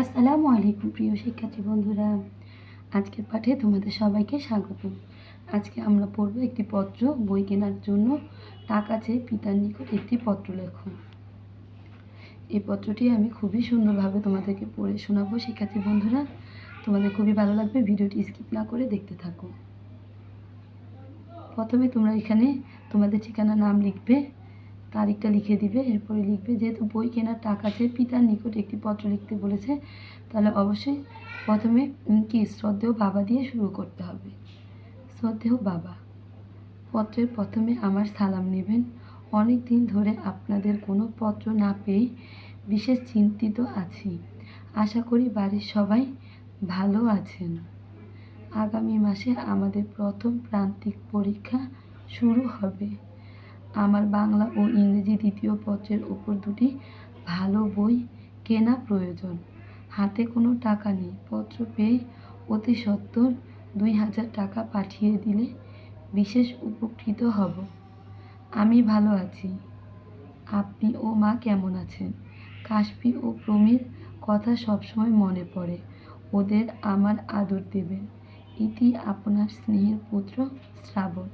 আসসালামু আলাইকুম প্রিয় শিক্ষার্থী বন্ধুরা। আজকের পাঠে তোমাদের সবাইকে স্বাগত। আজকে আমরা পড়ব একটি পত্র, বই কেনার জন্য টাকা চেয়ে পিতার নিকট একটি পত্র লেখো। এই পত্রটি আমি খুবই সুন্দরভাবে তোমাদেরকে পড়ে শোনাবো শিক্ষার্থী বন্ধুরা। তোমাদের খুবই ভালো লাগবে, ভিডিওটি স্কিপ না করে দেখতে থাকো। প্রথমে তোমরা এখানে তোমাদের ঠিকানা, নাম লিখবে। তারিখটা লিখে দিবে, এরপরে লিখবে, যেহেতু বই কেনার টাকা চেয়ে পিতার নিকট একটি পত্র লিখতে বলেছে, তাহলে অবশ্যই প্রথমে কি শ্রদ্ধেয় বাবা দিয়ে শুরু করতে হবে। শ্রদ্ধেয় বাবা, পত্রের প্রথমে আমার সালাম নেবেন। অনেক দিন ধরে আপনাদের কোনো পত্র না পেয়ে বিশেষ চিন্তিত আছি। আশা করি বাড়ির সবাই ভালো আছেন। আগামী মাসে আমাদের প্রথম প্রান্তিক পরীক্ষা শুরু হবে। আমার বাংলা ও ইংরেজি দ্বিতীয় পত্রের উপর দুটি ভালো বই কেনা প্রয়োজন। হাতে কোনো টাকা নেই। পত্র পেয়ে অতি সত্বর দুই হাজার টাকা পাঠিয়ে দিলে বিশেষ উপকৃত হব। আমি ভালো আছি। আপনি ও মা কেমন আছেন? কাশফি ও প্রমীর কথা সবসময় মনে পড়ে। ওদের আমার আদর দেবেন। ইতি আপনার স্নেহের পুত্র শ্রাবণ।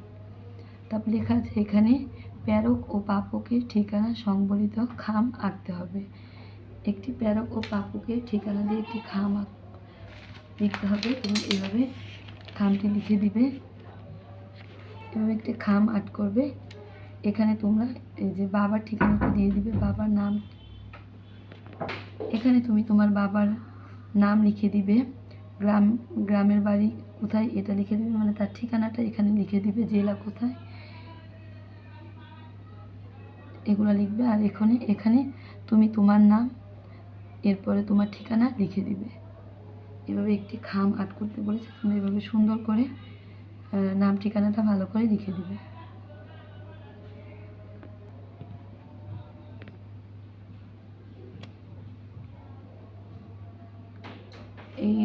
তারপর লেখা আছে এখানে প্যারক ও পাপকের ঠিকানা সংবলিত খাম আঁকতে হবে। একটি প্যারক ও পাপকের ঠিকানা দিয়ে একটি খাম লিখতে হবে এবং এভাবে খামটি লিখে দিবে। এভাবে একটি খাম আর্ট করবে। এখানে তোমরা এই যে বাবার ঠিকানাটা দিয়ে দিবে, বাবার নাম। এখানে তুমি তোমার বাবার নাম লিখে দিবে। গ্রাম গ্রামের বাড়ি কোথায় এটা লিখে দিবে মানে তার ঠিকানাটা এখানে লিখে দিবে, জেলা কোথায়। এগুলো লিখবে আর এখানে এখানে তুমি তোমার নাম, এরপরে তোমার ঠিকানা লিখে দিবে। এভাবে একটি খাম আর্ট করতে বলেছে তুমি এভাবে সুন্দর করে নাম ঠিকানাটা ভালো করে লিখে দিবে। এই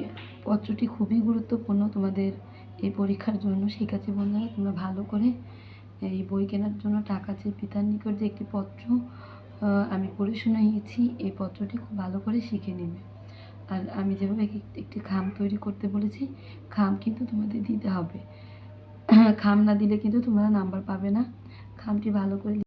পত্রটি খুবই গুরুত্বপূর্ণ তোমাদের এই পরীক্ষার জন্য। শিক্ষার্থী বন্ধুরা, তোমরা ভালো করে এই বই কেনার জন্য টাকা চেয়ে পিতার নিকট যে একটি পত্র আমি পড়ে শুনিয়েছি এই পত্রটি খুব ভালো করে শিখে নেবে। আর আমি যেভাবে একটি খাম তৈরি করতে বলেছি, খাম কিন্তু তোমাদের দিতে হবে। খাম না দিলে কিন্তু তোমরা নাম্বার পাবে না। খামটি ভালো করে